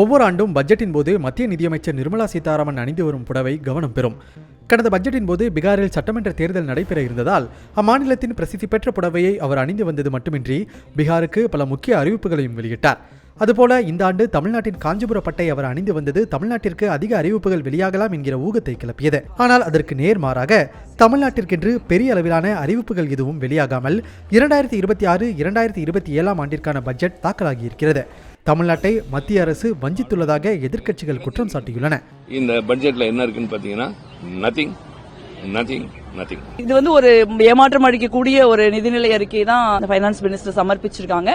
ஒவ்வொரு ஆண்டும் பட்ஜெட்டின் போது மத்திய நிதியமைச்சர் நிர்மலா சீதாராமன் அணிந்து வரும் புடவை கவனம் பெறும். கடந்த பட்ஜெட்டின் போது பீகாரில் சட்டமன்ற தேர்தல் நடைபெற இருந்ததால் அம்மாநிலத்தின் பிரசித்தி பெற்ற புடவையை அவர் அணிந்து வந்தது மட்டுமின்றி பீகாருக்கு பல முக்கிய அறிவிப்புகளையும் வெளியிட்டார். அதுபோல இந்த ஆண்டு தமிழ்நாட்டின் காஞ்சிபுர பட்டை அவர் அணிந்து வந்தது தமிழ்நாட்டிற்கு அதிக அறிவிப்புகள் வெளியாகலாம் என்கிற ஊகத்தை கிளப்பியது. ஆனால் அதற்கு நேர்மாறாக தமிழ்நாட்டிற்கென்று பெரிய அளவிலான அறிவிப்புகள் எதுவும் வெளியாகாமல் இரண்டாயிரத்தி இருபத்தி ஆறு இரண்டாயிரத்தி இருபத்தி ஏழாம் ஆண்டிற்கான பட்ஜெட் தாக்கலாகியிருக்கிறது. தமிழ்நாட்டை மத்திய அரசு வஞ்சித்துள்ளதாக எதிர்க்கட்சிகள் குற்றம் சாட்டியுள்ளன. இந்த பட்ஜெட்ல என்ன இருக்குன்னு பாத்தீங்கன்னா நத்திங் நத்திங் நதிங் இது வந்து ஒரு ஏமாற்றம் அளிக்கக்கூடிய ஒரு நிதிநிலை அறிக்கை தான் ஃபைனான்ஸ் மினிஸ்டர் சமர்ப்பிச்சிருக்காங்க.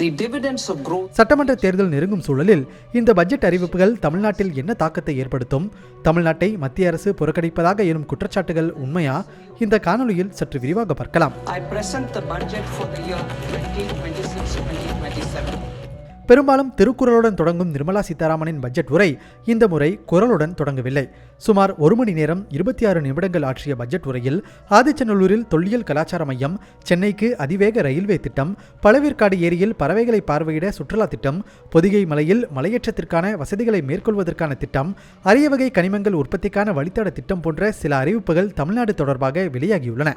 The dividends of growth சட்டமன்ற தேர்தல் நெருங்கும் சூழலில் இந்த பட்ஜெட் அறிவிப்புகள் தமிழ்நாட்டில் என்ன தாக்கத்தை ஏற்படுத்தும்? தமிழ்நாட்டை மத்திய அரசு புறக்கணிப்பதாக எனும் குற்றச்சாட்டுகள் உண்மையா? இந்த காணொளியில் சற்று விரிவாக பார்க்கலாம். பெரும்பாலும் திருக்குறளுடன் தொடங்கும் நிர்மலா சீதாராமனின் பட்ஜெட் உரை இந்த முறை குரலுடன் தொடங்கவில்லை. சுமார் ஒரு மணி நேரம் இருபத்தி ஆறு நிமிடங்கள் ஆற்றிய பட்ஜெட் உரையில் ஆதிச்சநல்லூரில் தொல்லியல் கலாச்சார மையம் சென்னைக்கு அதிவேக ரயில்வே திட்டம் பழவேற்காடு ஏரியில் பறவைகளை பார்வையிட சுற்றுலா திட்டம் பொதிகை மலையில் மலையேற்றத்திற்கான வசதிகளை மேற்கொள்வதற்கான திட்டம் அரிய வகை கனிமங்கள் உற்பத்திக்கான வழித்தட திட்டம் போன்ற சில அறிவிப்புகள் தமிழ்நாடு தொடர்பாக வெளியாகியுள்ளன.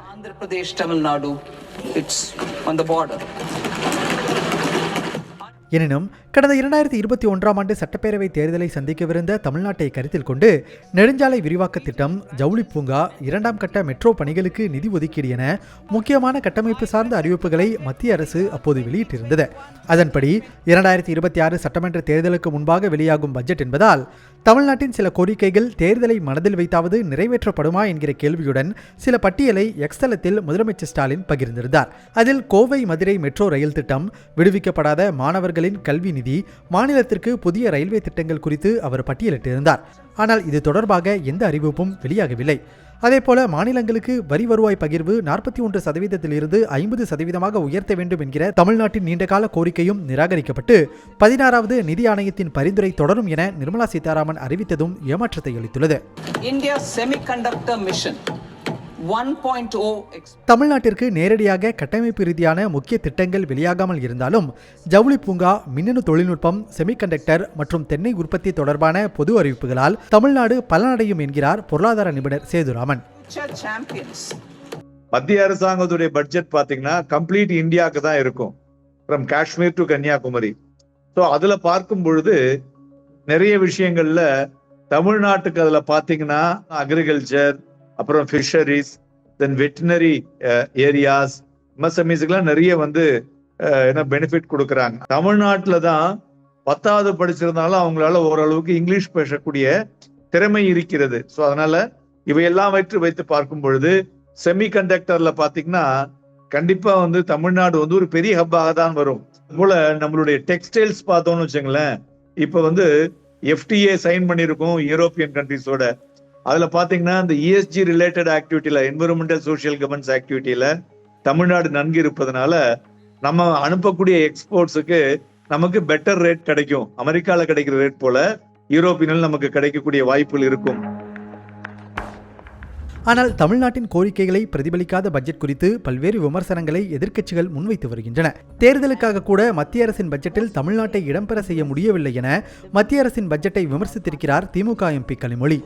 எனினும் கடந்த இரண்டாயிரத்தி இருபத்தி ஒன்றாம் ஆண்டு சட்டப்பேரவை தேர்தலை சந்திக்கவிருந்த தமிழ்நாட்டை கருத்தில் கொண்டு நெடுஞ்சாலை விரிவாக்க திட்டம் ஜவுளி பூங்கா இரண்டாம் கட்ட மெட்ரோ பணிகளுக்கு நிதி ஒதுக்கீடு என முக்கியமான கட்டமைப்பு சார்ந்த அறிவிப்புகளை மத்திய அரசு அப்போது வெளியிட்டிருந்தது. அதன்படி இரண்டாயிரத்தி இருபத்தி ஆறு சட்டமன்ற தேர்தலுக்கு முன்பாக வெளியாகும் பட்ஜெட் என்பதால் தமிழ்நாட்டின் சில கோரிக்கைகள் தேர்தலை மனதில் வைத்தாவது நிறைவேற்றப்படுமா என்கிற கேள்வியுடன் சில பட்டியலை எக்ஸ்தலத்தில் முதலமைச்சர் ஸ்டாலின் பகிர்ந்திருந்தார். அதில் கோவை மதுரை மெட்ரோ ரயில் திட்டம் விடுவிக்கப்படாத மாணவர்களின் கல்வி நிதி மாநிலத்திற்கு புதிய ரயில்வே திட்டங்கள் குறித்து அவர் பட்டியலிட்டிருந்தார். ஆனால் இது தொடர்பாக எந்த அறிவிப்பும் வெளியாகவில்லை. அதேபோல மாநிலங்களுக்கு வரி வருவாய் பகிர்வு நாற்பத்தி ஒன்று சதவீதத்திலிருந்து ஐம்பது சதவீதமாக உயர்த்த வேண்டும் என்கிற தமிழ்நாட்டின் நீண்டகால கோரிக்கையும் நிராகரிக்கப்பட்டு பதினாறாவது நிதி ஆணையத்தின் பரிந்துரை தொடரும் என நிர்மலா சீதாராமன் அறிவித்ததும் ஏமாற்றத்தை அளித்துள்ளது. இந்தியா செமிகண்டக்டர் மிஷன் தமிழ்நாட்டிற்கு நேரடியாக கட்டமைப்பு ரீதியான முக்கிய திட்டங்கள் வெளியாகாமல் இருந்தாலும் ஜவுளி பூங்கா மின்னணு தொழில்நுட்பம் செமிகண்டக்டர் மற்றும் தென்னை உற்பத்தி தொடர்பான பொது அறிவிப்புகளால் தமிழ்நாடு பலனடையும் என்கிறார் பொருளாதார நிபுணர் சேதுராமன். மத்திய அரசாங்கத்துடைய பட்ஜெட் பாத்தீங்கன்னா கம்ப்ளீட் இந்தியாவுக்கு தான் இருக்கும். From Kashmir to Kanyakumari so அதுல பார்க்கும் பொழுது நிறைய விஷயங்கள்ல தமிழ்நாட்டுக்கு அதுல பாத்தீங்கன்னா அக்ரிகல்ச்சர் அப்புறம் ஃபிஷரிஸ் தென் வெட்டினரி ஏரியாஸ் எம்எஸ்எம்இஸ்க்குலாம் நிறைய வந்து uh, என்ன பெனிஃபிட் கொடுக்குறாங்க. தமிழ்நாட்டில் தான் பத்தாவது படிச்சிருந்தாலும் அவங்களால ஓரளவுக்கு இங்கிலீஷ் பேசக்கூடிய திறமை இருக்கிறது. ஸோ அதனால இவையெல்லாம் வைத்து வைத்து பார்க்கும் பொழுது செமிகண்டக்டர்ல பாத்தீங்கன்னா கண்டிப்பா வந்து தமிழ்நாடு வந்து ஒரு பெரிய ஹப்பாக தான் வரும். போல நம்மளுடைய டெக்ஸ்டைல்ஸ் பார்த்தோம்னு வச்சுங்களேன் இப்ப வந்து எஃப்டிஏ சைன் பண்ணியிருக்கோம் யூரோப்பியன் கண்ட்ரிஸோட அதுல பாத்தீங்கன்னா இந்த இஎஸ்ஜி ரிலேட்டட் ஆக்டிவிட்டியில என்விரான்மெண்டல் சோசியல் கவர்னன்ஸ் ஆக்டிவிட்டியில தமிழ்நாடு நன்கு இருப்பதனால நம்ம அனுப்பக்கூடிய எக்ஸ்போர்ட்ஸுக்கு நமக்கு பெட்டர் ரேட் கிடைக்கும். அமெரிக்கால கிடைக்கிற ரேட் போல யூரோப்பியனில் நமக்கு கிடைக்கக்கூடிய வாய்ப்புகள் இருக்கும். ஆனால் தமிழ்நாட்டின் கோரிக்கைகளை பிரதிபலிக்காத பட்ஜெட் குறித்து பல்வேறு விமர்சனங்களை எதிர்க்கட்சிகள் முன்வைத்து வருகின்றன. தேர்தலுக்காக கூட மத்திய அரசின் பட்ஜெட்டில் தமிழ்நாட்டை இடம்பெற செய்ய முடியவில்லை என மத்திய அரசின் பட்ஜெட்டை விமர்சித்திருக்கிறார் DMK MP Kanimozhi.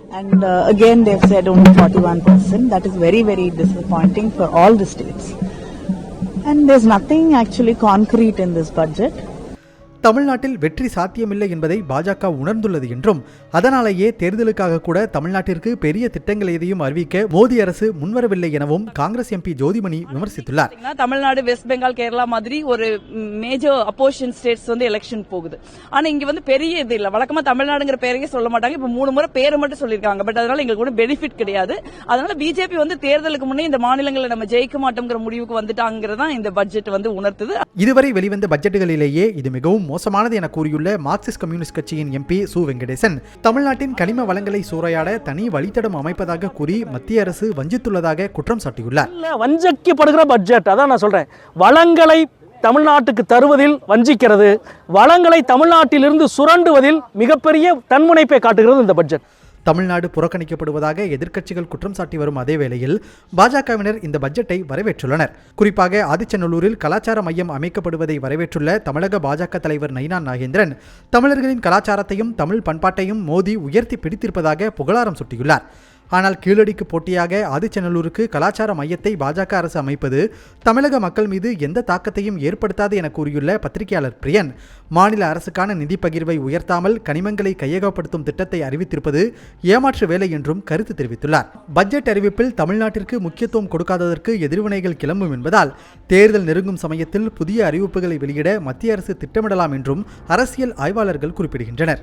And uh, there's nothing actually concrete in this budget. தமிழ்நாட்டில் வெற்றி சாத்தியமில்லை என்பதை பாஜக உணர்ந்துள்ளது என்றும் அதனாலேயே தேர்தலுக்காக கூட தமிழ்நாட்டிற்கு பெரிய திட்டங்கள் எதையும் அறிவிக்க மோடி அரசு முன்வரவில்லை எனவும் காங்கிரஸ் எம்பி ஜோதிமணி விமர்சித்துள்ளார். தமிழ்நாடு வெஸ்ட் பெங்கால் கேரளா மாதிரி ஒரு மேஜர் அப்போசிஷன் ஸ்டேட்ஸ் வந்து எலெக்ஷன் போகுது. ஆனா இங்க வந்து பெரிய இது இல்ல. வழக்கமா தமிழ்நாடுங்கிற பேரையே சொல்ல மாட்டாங்க. இப்ப மூணு முறை பேரை மட்டும் சொல்லிருக்காங்க பட் அதனால எங்களுக்கு கூட பெனிஃபிட் கிடையாது. அதனால பிஜேபி வந்து தேர்தலுக்கு முன்னே இந்த மாநிலங்களை நம்ம ஜெயிக்க மாட்டோங்கிற முடிவுக்கு வந்துட்டாங்கிறதா இந்த பட்ஜெட் வந்து உணர்த்துது. இதுவரை வெளிவந்த பட்ஜெட்டுகளிலேயே இது மிகவும் மோசமானது என கூறியுள்ள மார்க்சிஸ்ட் கம்யூனிஸ்ட் கட்சியின் எம்பி சு வெங்கடேசன். தமிழ்நாட்டின் கனிம வளங்களை சூறையாட தனி வழித்தடம் அமைப்பதாக கூறி மத்திய அரசு வஞ்சித்துள்ளதாக குற்றம் சாட்டியுள்ளார். இல்ல வஞ்சிக்கப்படுகிற பட்ஜெட் அதான் நான் சொல்றேன். வளங்களை தமிழ்நாட்டுக்கு தருவதில் வஞ்சிக்கிறது. வளங்களை தமிழ்நாட்டிலிருந்து சுரண்டுவதில் மிகப்பெரிய தன்முனைப்பை காட்டுகிறது இந்த பட்ஜெட் தமிழ்நாடு புறக்கணிக்கப்படுவதாக எதிர்க்கட்சிகள் குற்றம் சாட்டி வரும் அதே வேளையில் பாஜகவினர் இந்த பட்ஜெட்டை வரவேற்றுள்ளனர். குறிப்பாக ஆதிச்சநல்லூரில் கலாச்சார மையம் அமைக்கப்படுவதை வரவேற்றுள்ள தமிழக பாஜக தலைவர் நயினா நாகேந்திரன் தமிழர்களின் கலாச்சாரத்தையும் தமிழ் பண்பாட்டையும் மோடி உயர்த்தி பிடித்திருப்பதாக புகழாரம் சுட்டியுள்ளார். ஆனால் கீழடிக்கு போட்டியாக ஆதிச்சநல்லூருக்கு கலாச்சார மையத்தை பாஜக அரசு அமைப்பது தமிழக மக்கள் மீது எந்த தாக்கத்தையும் ஏற்படுத்தாது என கூறியுள்ள பத்திரிகையாளர் பிரியன். மாநில அரசுக்கான நிதி பகிர்வை உயர்த்தாமல் கனிமங்களை கையகப்படுத்தும் திட்டத்தை அறிவித்திருப்பது ஏமாற்று வேலை என்றும் கருத்து தெரிவித்துள்ளார். பட்ஜெட் அறிவிப்பில் தமிழ்நாட்டிற்கு முக்கியத்துவம் கொடுக்காததற்கு எதிர்வினைகள் கிளம்பும் என்பதால் தேர்தல் நெருங்கும் சமயத்தில் புதிய அறிவிப்புகளை வெளியிட மத்திய அரசு திட்டமிடலாம் என்றும் அரசியல் ஆய்வாளர்கள் குறிப்பிடுகின்றனர்.